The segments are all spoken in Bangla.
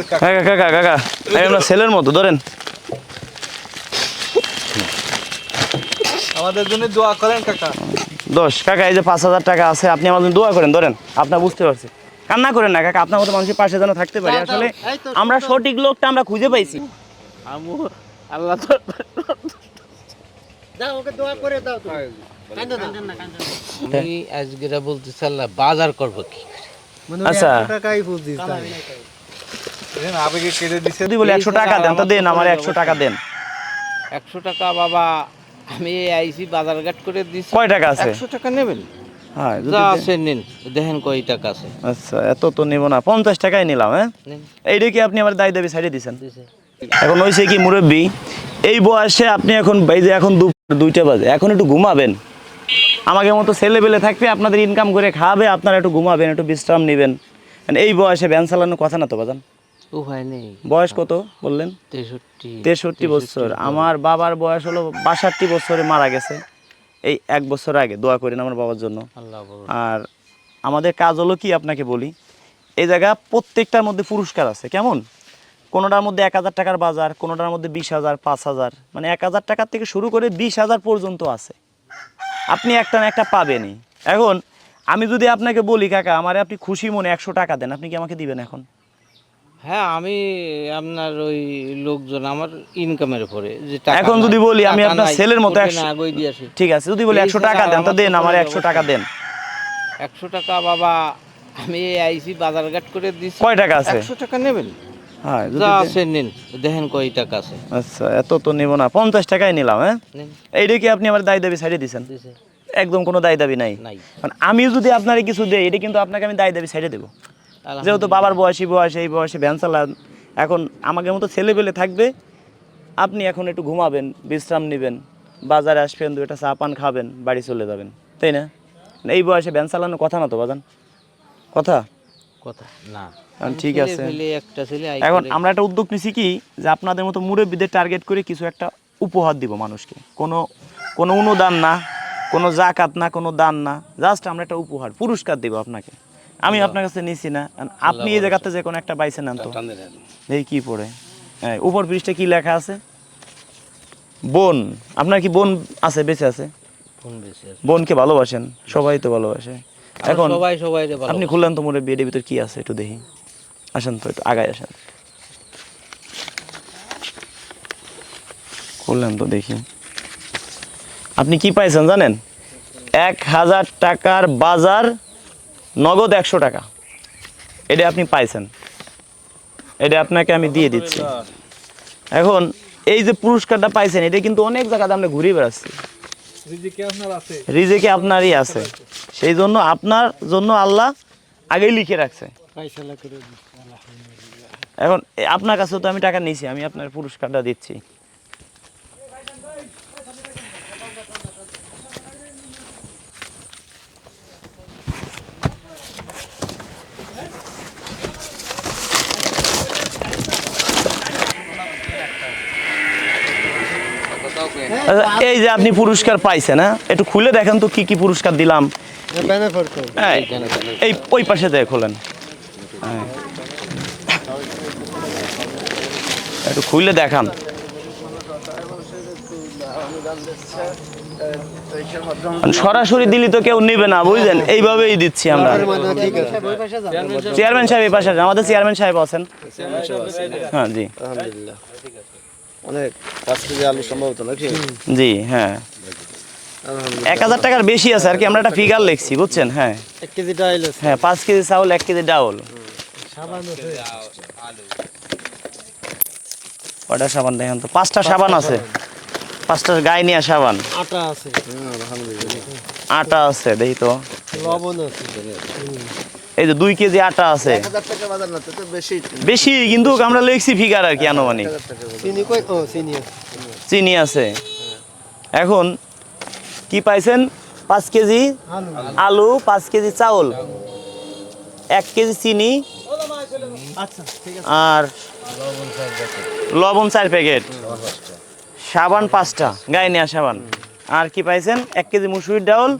কাকা কাকা কাকা এই আমরা ছেলের মতো ধরেন। আমাদের জন্য দোয়া করেন কাকা। দশ কাকা এই যে পাঁচ হাজার টাকা আছে আপনি আমার জন্য দোয়া করেন ধরেন। আপনার বুঝতে পারছি। কান্না করেন না কাকা আপনার মতো মানুষের পাশে যেন থাকতে পারি। আসলে আমরা সঠিক লোকটা আমরা খুঁজে পাইছি। আমু আল্লাহ তো দাও ওকে দোয়া করে দাও তুমি। আমি আজকে বলতে চাল্লা বাজার করব কি আচ্ছা। টাকাই আবেগে কেটে দিছে। যদি বলি একশো টাকা দেন তো দেন আমার একশো টাকা দেন। একশো টাকা বাবা আমি আইসি বাজার ঘাট করে দিছি। কয় টাকা আছে? একশো টাকা নেবেন? হ্যাঁ যা আছে নিন দেখেন কয় টাকা আছে। আচ্ছা এত তো নেব না পঞ্চাশ টাকাই নিলাম হ্যাঁ? এইটা কি আপনি আমার দায় দাবি ছাড়িয়ে দিচ্ছেন এখন হয়েছে কি মুরব্বী এই বয়সে আপনি এখন এই যে এখন দুইটা বাজে এখন একটু ঘুমাবেন। আমাকে মতো ছেলে পেলে থাকবে আপনাদের ইনকাম করে খাবে আপনারা একটু ঘুমাবেন একটু বিশ্রাম নেবেন। এই বয়সে ভ্যান চালানোর কথা না তো বাজান? উপায় নেই। বয়স কত বললেন? তেষট্টি। তেষট্টি বছর। আমার বাবার বয়স হলো বাষট্টি বছরে মারা গেছে। এই এক বছর আগে দোয়া করেন আমার বাবার জন্য। আর আমাদের কাজ হলো কি আপনাকে বলি এই জায়গা প্রত্যেকটার মধ্যে পুরস্কার আছে। কেমন? কোনোটার মধ্যে এক হাজার টাকার বাজার কোনোটার মধ্যে বিশ হাজার পাঁচ হাজার। মানে এক হাজার টাকার থেকে শুরু করে বিশ হাজার পর্যন্ত আছে। আপনি একটা না একটা পাবেনই। এখন আমি যদি আপনাকে বলি কাকা আমার আপনি খুশি মনে একশো টাকা দেন আপনি কি আমাকে দিবেন এখন? হ্যাঁ আমি আপনার ওই লোকজন আমার ইনকামের উপরে যে টাকা এখন যদি বলি আমি আপনার ছেলের মতো ঠিক আছে যদি বলি একশো টাকা দেন তো দেন আমার একশো টাকা দেন। একশো টাকা বাবা আমি আইসি করে দিছি। কয় টাকা আছে? একশো টাকা নেবেন? হ্যাঁ যা আছে নিন। দেখেন কয় টাকা আছে। আচ্ছা এত তো নেব না পঞ্চাশ টাকাই নিলাম হ্যাঁ? নিন। এইটা কি আপনি আমার দায় দাবি ছাড়িয়ে দিচ্ছেন একদম কোনো দায় দাবি নাই? কারণ আমি যদি আপনার কিছু দেই এটা কিন্তু আপনাকে আমি দায় দাবি ছেড়ে দেবো। যেহেতু বাবার বয়সী বয়স এই বয়সে ভ্যান চালান এখন আমাকে মতো ছেলে পেলে থাকবে আপনি এখন একটু ঘুমাবেন বিশ্রাম নেবেন বাজারে আসবেন দু একটা চা পান খাবেন বাড়ি চলে যাবেন তাই না? এই বয়সে ভ্যান কথা না তো বাজান? কথা? কথা না। ঠিক আছে। এখন আমরা একটা উদ্যোগ নিছি কি যে আপনাদের মতো মুরব্বীদের টার্গেট করে কিছু একটা উপহার দিব মানুষকে। কোনো কোনো অনুদান না কোনো জাকাত না কোনো দান না জাস্ট আমরা একটা উপহার পুরস্কার দিব আপনাকে। আমি আপনার কাছে নিছি না। আপনি এই জায়গাতে যে কোনো একটা বাইছে নেন তো। এই কি পড়ে? হ্যাঁ উপর পৃষ্ঠে কি লেখা আছে? বোন আপনার কি বোন আছে বেঁচে আছে? বোনকে ভালোবাসেন? সবাই তো ভালোবাসে। এখন সবাই সবাই আপনি খুললেন তো মোরে বিয়ের ভিতর কি আছে একটু দেখি। আসেন তো একটু আগায় আসেন। খুললেন তো দেখি। আপনি কি পাইছেন জানেন? এক হাজার টাকার বাজার নগদ একশো টাকা। এটা আপনি পাইছেন। এটা আপনাকে আমি দিয়ে দিচ্ছি। এখন এই যে পুরস্কারটা পাইছেন এটা কিন্তু অনেক জায়গাতে আমরা ঘুরে বেড়াচ্ছি। রিজিকে আপনারই আছে। সেই জন্য আপনার জন্য আল্লাহ আগেই লিখে রাখছে। এখন আপনার কাছে তো আমি টাকা নিয়েছি আমি আপনার পুরস্কারটা দিচ্ছি। এই যে আপনি পুরস্কার পাইছেন হ্যাঁ? একটু খুলে দেখেন তো কি কি পুরস্কার দিলাম। বেনিফিট এই, এই ওই পাশে যায় খোলেন। হ্যাঁ। একটু খুলে দেখান। সরাসরি দিলি তো কেউ নেবে না বুঝলেন? এইভাবেই দিচ্ছি আমরা। মানে ঠিক আছে চেয়ারম্যান সাহেব এই পাশে আমাদের চেয়ারম্যান সাহেব আছেন। হ্যাঁ জি। আলহামদুলিল্লাহ। অনেক পাঁচ কেজি আলু সম্ভবত নাকি? জি হ্যাঁ। এক হাজার টাকার বেশি আছে আর কি আমরা একটা ফিগার লিখছি বুঝছেন? হ্যাঁ। এক কেজি ডাইল হ্যাঁ পাঁচ কেজি চাউল এক কেজি ডাউল। সাবান কয়টা সাবান দেখেন তো? পাঁচটা সাবান আছে। পাঁচটা গায়ে নিয়ে সাবান। আটা আছে। আটা আছে দেখি তো। লবণ আছে। এই যে দুই কেজি আটা আছে। এক হাজার টাকা বাজার না তো তো বেশি বেশি কিন্তু আমরা লিখছি ফিগার আর কি আনুমানিক। চিনি চিনি আছে। এখন কি পাইছেন? পাঁচ কেজি আলু। আলু পাঁচ কেজি চাউল। এক কেজি চিনি। আচ্ছা ঠিক আছে। আর লবণ চার প্যাকেট। সাবান পাঁচটা গায়ে নেওয়া সাবান। আর কি পাইছেন? এক কেজি মুসুরির ডাউল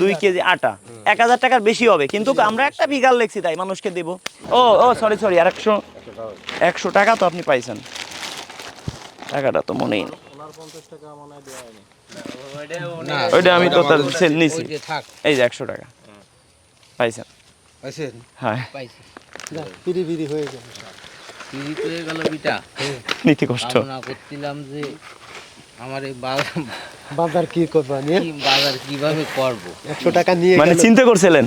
দুই কেজি আটা। এক হাজার টাকার বেশি হবে। কিন্তু আমরা একটা বিঘাল লেখছি তাই মানুষকে দেব। ও ও সরি সরি আর একশো একশো টাকা তো আপনি পাইছেন। টাকাটা তো মনেই নেই। ওইটা আমি তো তার নিছি। এই যে একশো টাকা। পাইছেন? পাইছেন? হ্যাঁ। হয়ে হয়ে গেল বিটা। নিতে কষ্ট। করছিলাম যে আমার এই বাজার বাজার কি করবা কি বাজার কীভাবে করব? একশো টাকা নিয়ে মানে চিন্তা করছিলেন?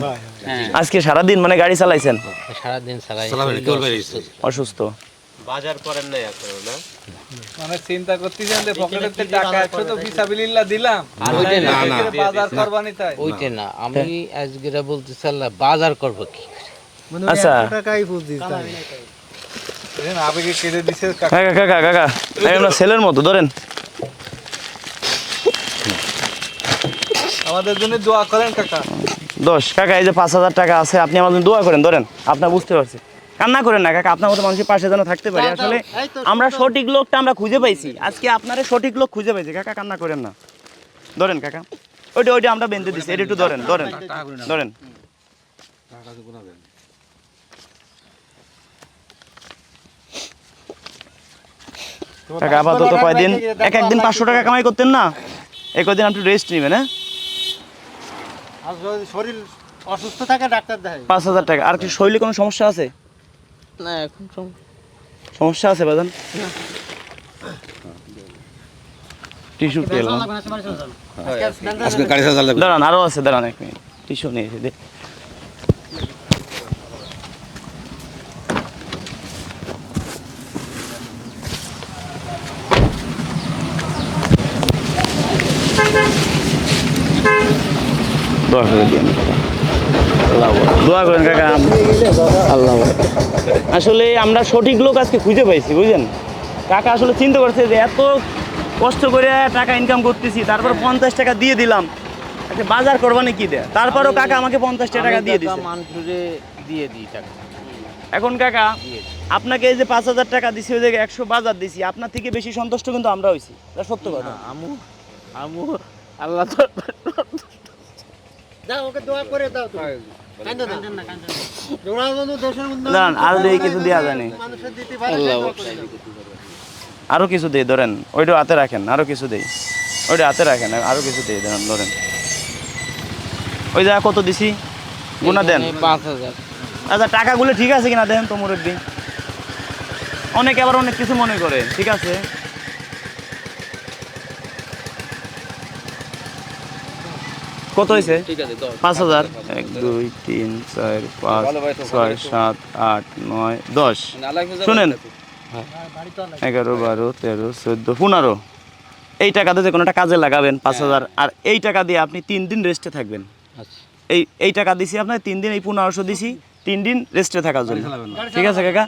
হ্যাঁ। আজকে সারাদিন মানে গাড়ি চালাইছেন? সারাদিন চালাই। অসুস্থ। মানে চিন্তা করতেছেন যে পকেটের টাকা তো দিলাম। ওইটা না, না, বাজার করবানি তাই? ওইটা না আমি আজকে বলতে চাল্লাম বাজার করব কি মানে ওই আচ্ছা। একশো টাকাই কাকা কাকা কাকা ছেলের মতো ধরেন। আমাদের জন্য দোয়া করেন কাকা। দশ। কাকা এই যে পাঁচ হাজার টাকা আছে আপনি জন্য দোয়া করেন ধরেন। আপনার বুঝতে পারছি। কান্না করেন না কাকা আপনার মতো মানুষের পাশে যেন থাকতে পারি। আসলে আমরা সঠিক লোকটা আমরা খুঁজে পাইছি। আজকে আপনারা সঠিক লোক খুঁজে পাইছি। কাকা কান্না করেন না। ধরেন কাকা। ওইটা ওইটা আমরা বেঁধে দিচ্ছি এটা একটু ধরেন ধরেন ধরেন। কাকা আপাতত কয়দিন? এক একদিন পাঁচশো টাকা কামাই করতেন না? এই কয়দিন আপনি রেস্ট নেবেন হ্যাঁ? আর যদি শরীর অসুস্থ থাকে ডাক্তার দেখাই পাঁচ হাজার টাকা। আর কি শরীরে কোনো সমস্যা আছে? না এখন সম- সমস্যা আছে বাজান? টিস্যু তেল আজকে গাড়ি চার্জার দাঁড়ান আরও আছে দাঁড়ান এক মিনিট। টিস্যু নিয়ে এসে দে। দোয়া করে দিন দোয়া করেন কাকা। আল্লাহ। আসলে আমরা সঠিক লোক আজকে খুঁজে পাইছি বুঝলেন? কাকা আসলে চিন্তা করছে যে এত কষ্ট করে টাকা ইনকাম করতেছি তারপর পঞ্চাশ টাকা দিয়ে দিলাম। আচ্ছা বাজার করবানে কি দেয়? তারপরও কাকা আমাকে পঞ্চাশ টাকা দিয়ে দিচ্ছে মানসুরে দিয়ে দিই টাকা। এখন কাকা আপনাকে এই যে পাঁচ হাজার টাকা দিছি ওই জায়গায় একশো বাজার দিছি আপনার থেকে বেশি সন্তুষ্ট কিন্তু আমরা হয়েছি। সত্য কথা। আমু আমু আল্লাহ দাও ওকে দোয়া করে দাও তুমি। আর দিয়ে কিছু দেয়া দোয়া দেই ধরেন ওইটা হাতে রাখেন আরও কিছু দেই। ওইটা হাতে রাখেন আরও কিছু দেই ধরেন ধরেন। ওই জায়গা কত দিছি? গুণা দেন। এখানে পাঁচ হাজার। আচ্ছা টাকাগুলো ঠিক আছে কিনা দেন তো মুরব্বী? অনেকে আবার অনেক কিছু মনে করে ঠিক আছে? কত হয়েছে? পাঁচ হাজার। এক দুই তিন চার পাঁচ ছয় সাত আট নয় দশ। শুনেন। এগারো বারো তেরো চোদ্দ পনেরো। এই টাকাতে যে কোনো একটা কাজে লাগাবেন পাঁচ হাজার। আর এই টাকা দিয়ে আপনি তিন দিন রেস্টে থাকবেন। আচ্ছা। এই এই টাকা দিছি আপনার তিন দিন এই পনেরোশো দিছি তিন দিন রেস্টে থাকার জন্য। ঠিক আছে কাকা?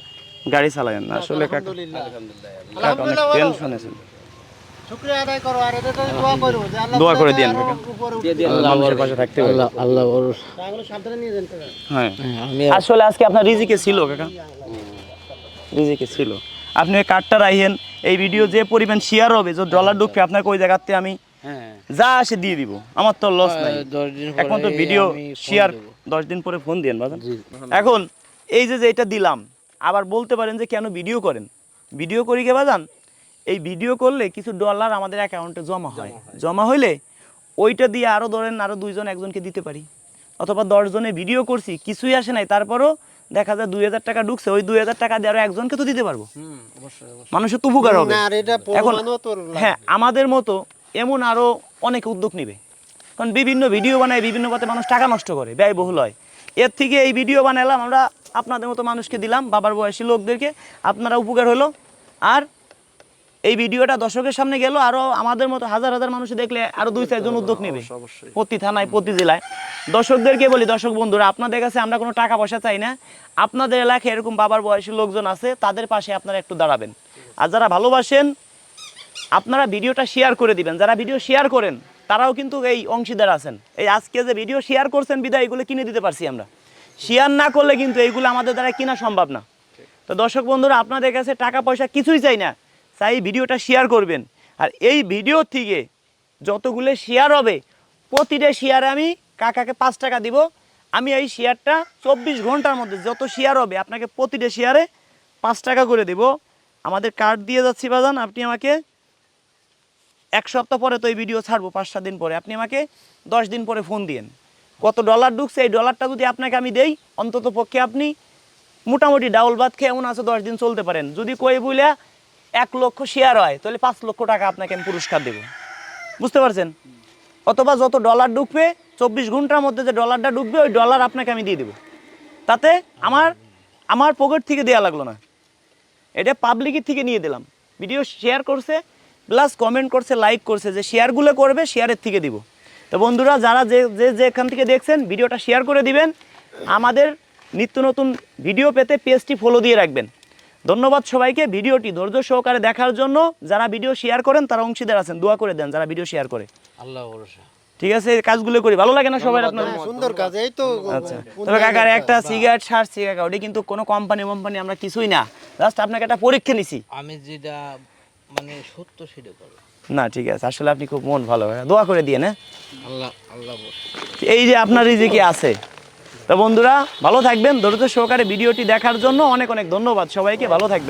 গাড়ি চালাবেন না আসলে কাকা। কাকা অনেক টেনশন আছে দোয়া করো আল্লাহ কাকা। হ্যাঁ। হ্যাঁ, আমি আসলে আজকে আপনার রিজিকে ছিল কাকা। রিজিকে ছিল। আপনি ওই কার্ডটা রাখেন এই ভিডিও যে পরিমাণ শেয়ার হবে যে ডলার ঢুকবে আপনাকে ওই জায়গাতে আমি হ্যাঁ। যা আসে দিয়ে দিব। আমার তো লস নাই। এখন তো ভিডিও শেয়ার দশ দিন পরে ফোন দিয়েন বাজান। এখন এই যে যে এটা দিলাম আবার বলতে পারেন যে কেন ভিডিও করেন? ভিডিও করি কে বাজান? এই ভিডিও করলে কিছু ডলার আমাদের অ্যাকাউন্টে জমা হয়। জমা হইলে ওইটা দিয়ে আরও ধরেন আরও দুইজন একজনকে দিতে পারি। অথবা দশজনে ভিডিও করছি কিছুই আসে নাই তারপরও দেখা যায় দুই হাজার টাকা ঢুকছে ওই দুই হাজার টাকা দিয়ে আরও একজনকে তো দিতে পারব। মানুষের তো উপকার হবে। না আর এটা এখন। হ্যাঁ আমাদের মতো এমন আরও অনেক উদ্যোগ নেবে। কারণ বিভিন্ন ভিডিও বানায় বিভিন্ন পথে মানুষ টাকা নষ্ট করে ব্যয়বহুল হয়। এর থেকে এই ভিডিও বানালাম আমরা আপনাদের মতো মানুষকে দিলাম বাবার বয়সী লোকদেরকে আপনারা উপকার হলো। আর এই ভিডিওটা দর্শকের সামনে গেল আরও আমাদের মতো হাজার হাজার মানুষ দেখলে আরও দুই চারজন উদ্যোগ নেবে। প্রতি থানায় প্রতি জেলায়। দর্শকদেরকে বলি দর্শক বন্ধুরা আপনাদের কাছে আমরা কোনো টাকা পয়সা চাই না। আপনাদের এলাকায় এরকম বাবার বয়সী লোকজন আছে তাদের পাশে আপনারা একটু দাঁড়াবেন। আর যারা ভালোবাসেন আপনারা ভিডিওটা শেয়ার করে দিবেন। যারা ভিডিও শেয়ার করেন তারাও কিন্তু এই অংশীদার আছেন। এই আজকে যে ভিডিও শেয়ার করছেন বিদায় এগুলো কিনে দিতে পারছি আমরা। শেয়ার না করলে কিন্তু এইগুলো আমাদের দ্বারা কিনা সম্ভব না। তো দর্শক বন্ধুরা আপনাদের কাছে টাকা পয়সা কিছুই চাই না। চাই ভিডিওটা শেয়ার করবেন। আর এই ভিডিও থেকে যতগুলো শেয়ার হবে, প্রতিটা শেয়ারে আমি কাকাকে পাঁচ টাকা দিব। আমি এই শেয়ারটা চব্বিশ ঘণ্টার মধ্যে যত শেয়ার হবে, আপনাকে প্রতিটা শেয়ারে পাঁচ টাকা করে দেব। আমাদের কার্ড দিয়ে যাচ্ছি বাজান, আপনি আমাকে এক সপ্তাহ পরে তো এই ভিডিও ছাড়বো, পাঁচ সাত দিন পরে। আপনি আমাকে দশ দিন পরে ফোন দিয়েন। কত ডলার ঢুকছে, এই ডলারটা যদি আপনাকে আমি দেই অন্তত পক্ষে আপনি মোটামুটি ডাউল ভাত খেয়ে এমন আছে দশ দিন চলতে পারেন। যদি কই বলে এক লক্ষ শেয়ার হয়, তাহলে পাঁচ লক্ষ টাকা আপনাকে আমি পুরস্কার দেবো। বুঝতে পারছেন? অথবা যত ডলার ঢুকবে, চব্বিশ ঘণ্টার মধ্যে যে ডলারটা ঢুকবে, ওই ডলার আপনাকে আমি দিয়ে দেবো। তাতে আমার আমার পকেট থেকে দেওয়া লাগল না। এটা পাবলিকের থেকে নিয়ে দিলাম। ভিডিও শেয়ার করছে প্লাস কমেন্ট করছে লাইক করছে, যে শেয়ারগুলো করবে শেয়ারের থেকে দিব। তো বন্ধুরা, যারা যে যে যেখান থেকে দেখছেন ভিডিওটা শেয়ার করে দিবেন। আমাদের নিত্য নতুন ভিডিও পেতে পেজটি ফলো দিয়ে রাখবেন। ধন্যবাদ সবাইকে। ভিডিওটি ধৈর্য সহকারে দেখার জন্য যারা ভিডিও শেয়ার করেন তারা অংশীদার আছেন। দোয়া করে দেন যারা ভিডিও শেয়ার করে। আল্লাহ ভরসা। ঠিক আছে এই কাজগুলো করি। ভালো লাগে না সবাই আপনার সুন্দর কাজ এই তো আচ্ছা। তবে কাকার একটা সিগারেট ছাড়ছি কাকা ওটা কিন্তু কোনো কোম্পানি কোম্পানি আমরা কিছুই না। জাস্ট আপনাকে একটা পরীক্ষা নিছি। আমি যেটা মানে সত্য সেটা করো না ঠিক আছে। আসলে আপনি খুব মন ভালো। দোয়া করে দিয়ে হ্যাঁ? আল্লাহ আল্লাহ এই যে আপনার রিজিকে আছে? তো বন্ধুরা, ভালো থাকবেন। ধৈর্য সহকারে ভিডিওটি দেখার জন্য অনেক অনেক ধন্যবাদ সবাইকে। ভালো থাকবেন।